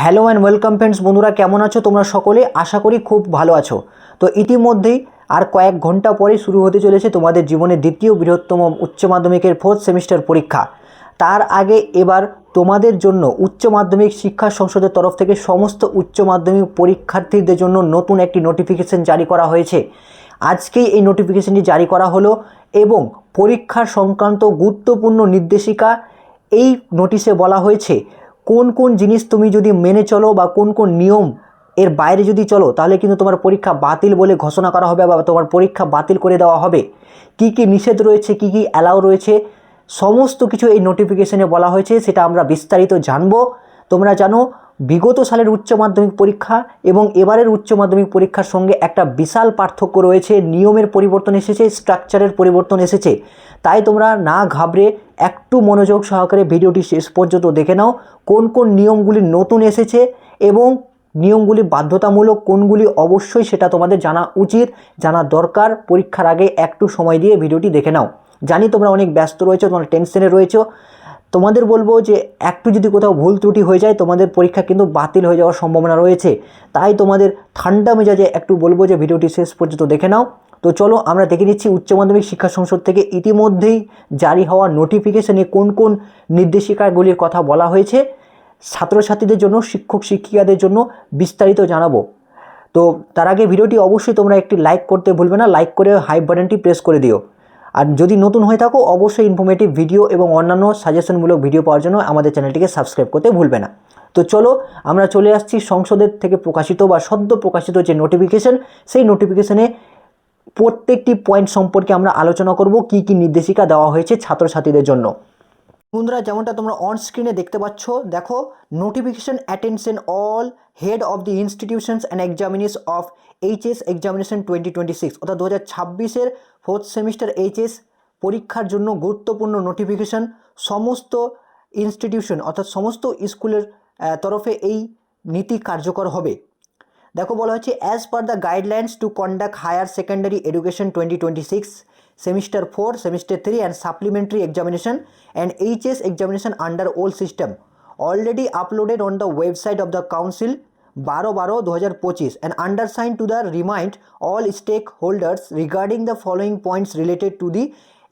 Hello and welcome friends, বন্ধুরা কেমন আছো? তোমরা সকলে আশা করি খুব ভালো আছো। তো ইতিমধ্যেই আর কয়েক ঘণ্টা পরে শুরু হতে চলেছে তোমাদের জীবনের দ্বিতীয় বৃহত্তম উচ্চ মাধ্যমিকের ফোর্থ সেমিস্টার পরীক্ষা। তার আগে এবার তোমাদের জন্য উচ্চ মাধ্যমিক শিক্ষা সংসদের তরফ থেকে সমস্ত উচ্চ মাধ্যমিক পরীক্ষার্থীদের জন্য নতুন একটি নোটিফিকেশন জারি করা হয়েছে। আজকেই এই নোটিফিকেশনটি জারি করা হলো এবং পরীক্ষা সংক্রান্ত গুরুত্বপূর্ণ নির্দেশিকা এই নোটিশে বলা হয়েছে কোন কোন জিনিস তুমি যদি মেনে চলো বা কোন কোন নিয়ম এর বাইরে যদি চলো, তাহলে কিন্তু তোমার পরীক্ষা বাতিল বলে ঘোষণা করা হবে বা তোমার পরীক্ষা বাতিল করে দেওয়া হবে। কি কি নিষেধ রয়েছে, কি কি অ্যালাউ রয়েছে, সমস্ত কিছু এই নোটিফিকেশনে বলা হয়েছে, সেটা আমরা বিস্তারিত জানব। তোমরা জানো, বিগত সালের উচ্চ মাধ্যমিক পরীক্ষা এবং এবারের উচ্চ মাধ্যমিক পরীক্ষার সঙ্গে একটা বিশাল পার্থক্য রয়েছে। নিয়মের পরিবর্তন এসেছে স্ট্রাকচারের পরিবর্তন এসেছে। তাই তোমরা না ঘাবড়ে একটু মনোযোগ সহকারে ভিডিওটি শেষ পর্যন্ত দেখে নাও, কোন কোন নিয়মগুলি নতুন এসেছে এবং নিয়মগুলি বাধ্যতামূলক কোনগুলি অবশ্যই সেটা তোমাদের জানা উচিত, জানা দরকার। পরীক্ষার আগে একটু সময় দিয়ে ভিডিওটি দেখে নাও। জানি তোমরা অনেক ব্যস্ত রয়েছো, তোমরা টেনশনে রয়েছো। তোমাদের বলব যে একটু যদি কোথাও ভুল ত্রুটি হয়ে যায়, তোমাদের পরীক্ষা কিন্তু বাতিল হয়ে যাওয়ার সম্ভাবনা রয়েছে। তাই তোমাদের ঠান্ডা মেজাজে একটু বলব যে ভিডিওটি শেষ পর্যন্ত দেখে নাও। তো চলো আমরা দেখে নিচ্ছি উচ্চ মাধ্যমিক শিক্ষা সংসদ থেকে ইতিমধ্যেই জারি হওয়া নোটিফিকেশনে কোন কোন নির্দেশিকাগুলির কথা বলা হয়েছে। ছাত্রছাত্রীদের জন্য, শিক্ষক শিক্ষিকাদের জন্য বিস্তারিত জানাব। তো তার আগে ভিডিওটি অবশ্যই তোমরা একটি লাইক করতে ভুলবে না লাইক করে হাই বাটনটি প্রেস করে দিও। আর যদি নতুন হয়ে থাকো, অবশ্যই ইনফরমেটিভ ভিডিও এবং অন্যান্য সাজেশনমূলক ভিডিও পাওয়ার জন্য আমাদের চ্যানেলটিকে সাবস্ক্রাইব করতে ভুলবে না। তো চলো আমরা চলে আসছি সংসদের থেকে প্রকাশিত বা সদ্য প্রকাশিত যে নোটিফিকেশন সেই নোটিফিকেশনে প্রত্যেকটি পয়েন্ট সম্পর্কে আমরা আলোচনা করব, কি কি নির্দেশিকা দেওয়া হয়েছে ছাত্রছাত্রীদের জন্য। বন্ধুরা, যেমনটা তোমরা অন স্ক্রিনে দেখতে পাচ্ছ, দেখো notification attention all head of the institutions and examinees of HS examination twenty twenty six অর্থাৎ দু হাজার ছাব্বিশের ফোর্থ সেমিস্টার এইচএস পরীক্ষার জন্য গুরুত্বপূর্ণ নোটিফিকেশন সমস্ত ইনস্টিটিউশন অর্থাৎ সমস্ত স্কুলের তরফে এই নীতি কার্যকর হবে। দেখো বলা হচ্ছে as per the guidelines to conduct higher secondary education twenty twenty six semester four semester three and supplementary examination and HS examination under old system already uploaded on the website of the council বারো বারো দু হাজার পঁচিশ and undersign to the remind all stakeholders regarding the following points related to the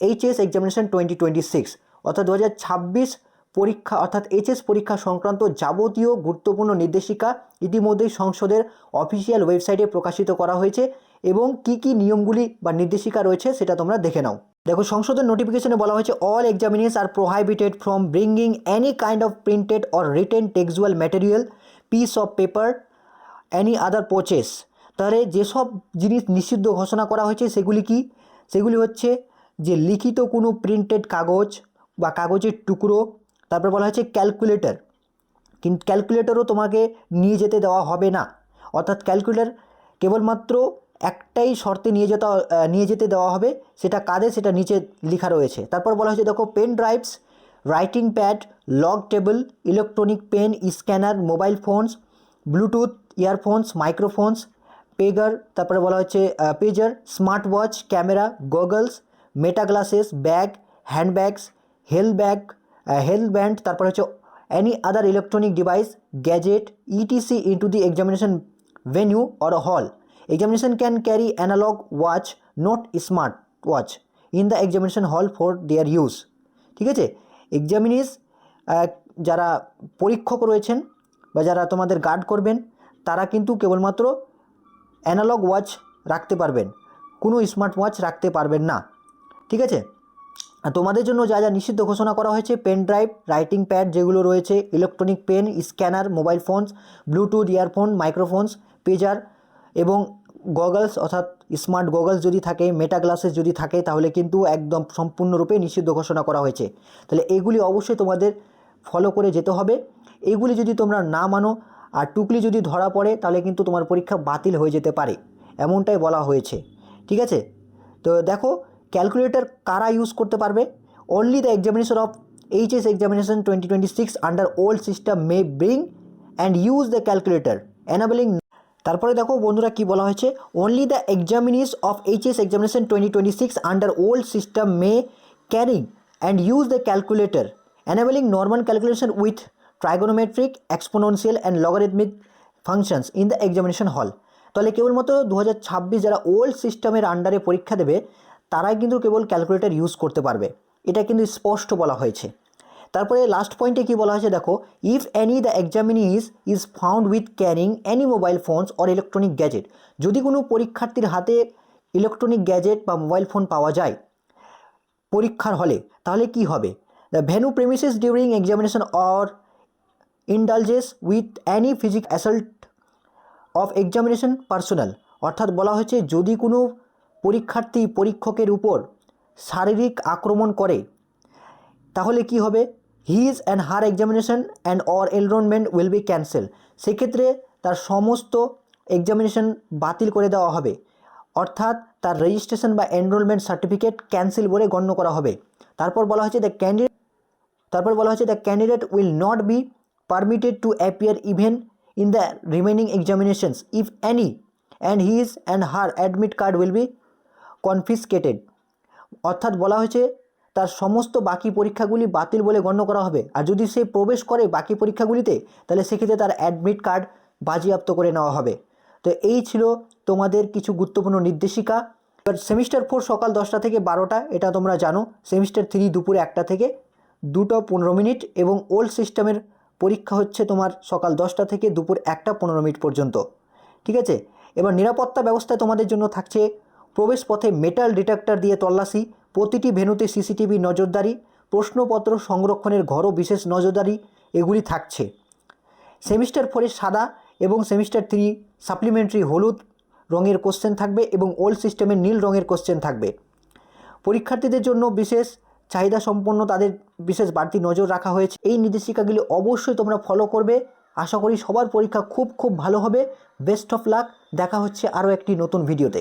HS examination twenty twenty six অর্থাৎ দু হাজার ছাব্বিশ পরীক্ষা অর্থাৎ এইচএস পরীক্ষা সংক্রান্ত যাবতীয় গুরুত্বপূর্ণ নির্দেশিকা ইতিমধ্যেই সংসদের অফিসিয়াল ওয়েবসাইটে প্রকাশিত করা হয়েছে এবং কি কি নিয়মগুলি বা নির্দেশিকা রয়েছে সেটা তোমরা দেখে নাও। দেখো, সংসদের নোটিফিকেশনে বলা হয়েছে all examinees are prohibited from bringing any kind of printed or written textual material piece of paper any other pouches তাহলে যেসব জিনিস নিষিদ্ধ ঘোষণা করা হয়েছে, সেগুলি কি? সেগুলি হচ্ছে যে লিখিত কোনো প্রিন্টেড কাগজ বা কাগজের টুকরো তারপর বলা হয়েছে ক্যালকুলেটর। কিন্তু ক্যালকুলেটরও তোমাকে নিয়ে যেতে দেওয়া হবে না। অর্থাৎ ক্যালকুলেটর কেবলমাত্র একটাই শর্তে নিয়ে যেতে নিয়ে যেতে দেওয়া হবে, সেটা কাদের, সেটা নিচে লেখা রয়েছে। তারপর বলা হয়েছে, দেখো, pen drives, writing pad, log table, electronic pen, scanner, mobile phones, bluetooth, earphones, microphones, pager, তারপরে বলা হচ্ছে pager, smart watch, camera, goggles, Meta glasses, bag, handbags health bag health band তারপর হচ্ছে any other electronic device gadget etc into to the examination venue or hall examination can carry analogue watch not smart watch in the examination hall for their use ঠিক আছে? Examinees যারা পরীক্ষক রয়েছেন বা যারা তোমাদের গার্ড করবেন, তারা কিন্তু কেবলমাত্র অ্যানালগ ওয়াচ রাখতে পারবেন। কোনো স্মার্ট ওয়াচ রাখতে পারবেন না। ঠিক আছে? তোমাদের জন্য যা যা নিষিদ্ধ ঘোষণা করা হয়েছে পেন ড্রাইভ রাইটিং প্যাড যেগুলো রয়েছে electronic pen scanner mobile phones bluetooth earphone microphones pager এবং গগলস অর্থাৎ স্মার্ট গগলস যদি থাকে মেটা গ্লাসেস যদি থাকে, তাহলে কিন্তু একদম সম্পূর্ণরূপে নিষিদ্ধ ঘোষণা করা হয়েছে। তাহলে এগুলি অবশ্যই তোমাদের ফলো করে যেতে হবে। এইগুলি যদি তোমরা না মানো আর টুকলি যদি ধরা পড়ে, তাহলে কিন্তু তোমার পরীক্ষা বাতিল হয়ে যেতে পারে। এমনটাই বলা হয়েছে। ঠিক আছে? তো দেখো ক্যালকুলেটর কারা ইউজ করতে পারবে? Only the examination of HS examination twenty twenty six under old system may bring and use the calculator enabling তারপরে দেখো বন্ধুরা কি বলা হয়েছে? Only the examinees of HS examination twenty twenty six under old system may carrying and use the calculator enabling normal calculation with trigonometric, exponential and logarithmic functions in the examination hall তাহলে কেবলমাত্র দু হাজার ছাব্বিশ যারা old সিস্টেমের আন্ডারে পরীক্ষা দেবে তারাই কিন্তু কেবল ক্যালকুলেটর ইউজ করতে পারবে। এটা কিন্তু স্পষ্ট বলা হয়েছে। তারপরে লাস্ট পয়েন্টে কি বলা হয়েছে দেখো if any the examinees is is found with carrying any mobile phones or electronic gadget যদি কোনো পরীক্ষার্থীর হাতে ইলেকট্রনিক গ্যাজেট বা মোবাইল ফোন পাওয়া যায় পরীক্ষার হলে, তাহলে কি হবে? The venue premises during examination or indulges with any physic assault of examination personnel অর্থাৎ বলা হয়েছে যদি কোনো পরীক্ষার্থী পরীক্ষকের উপর শারীরিক আক্রমণ করে, তাহলে কি হবে? His and her examination and or enrolment will be cancel সেক্ষেত্রে তার সমস্ত এক্সামিনেশন বাতিল করে দেওয়া হবে। অর্থাৎ তার রেজিস্ট্রেশন বা এনরোলমেন্ট সার্টিফিকেট ক্যান্সেল বলে গণ্য করা হবে। তারপর বলা হয়েছে দ্য ক্যান্ডিডেট তারপর বলা হয়েছে the candidate will not be permitted to appear even in the remaining examinations if any and his and her admit card will be confiscated অর্থাৎ বলা হয়েছে, তার সমস্ত বাকি পরীক্ষাগুলি বাতিল বলে গণ্য করা হবে। আর যদি সে প্রবেশ করে বাকি পরীক্ষাগুলিতে, তাহলে সেক্ষেত্রে তার অ্যাডমিট কার্ড বাজেয়াপ্ত করে নেওয়া হবে। তো এই ছিল তোমাদের কিছু গুরুত্বপূর্ণ নির্দেশিকা। এবার সেমিস্টার ফোর সকাল দশটা থেকে বারোটা, এটা তোমরা জানো সেমিস্টার থ্রি দুপুরে একটা থেকে, দুটো পনেরো মিনিট এবং ওল্ড সিস্টেমের পরীক্ষা হচ্ছে তোমার সকাল দশটা থেকে দুপুর একটা পনেরো মিনিট পর্যন্ত। ঠিক আছে? এবার নিরাপত্তা ব্যবস্থায় তোমাদের জন্য থাকছে। প্রবেশ পথে মেটাল ডিটেক্টর দিয়ে তল্লাশি, প্রতিটি ভেনুতে সিসিটিভি নজরদারি, প্রশ্নপত্র সংরক্ষণের ঘরও বিশেষ নজরদারি, এগুলি থাকছে। সেমিস্টার ফোরে সাদা এবং সেমিস্টার থ্রি সাপ্লিমেন্টারি হলুদ রঙের কোশ্চেন থাকবে এবং ওল্ড সিস্টেমের নীল রঙের কোশ্চেন থাকবে। পরীক্ষার্থীদের জন্য বিশেষ চাহিদা সম্পন্ন তাদের বিশেষ বাড়তি নজর রাখা হয়েছে। এই নির্দেশিকাগুলি অবশ্যই তোমরা ফলো করবে। আশা করি সবার পরীক্ষা খুব খুব ভালো হবে। বেস্ট অফ লাক দেখা হচ্ছে আরও একটি নতুন ভিডিওতে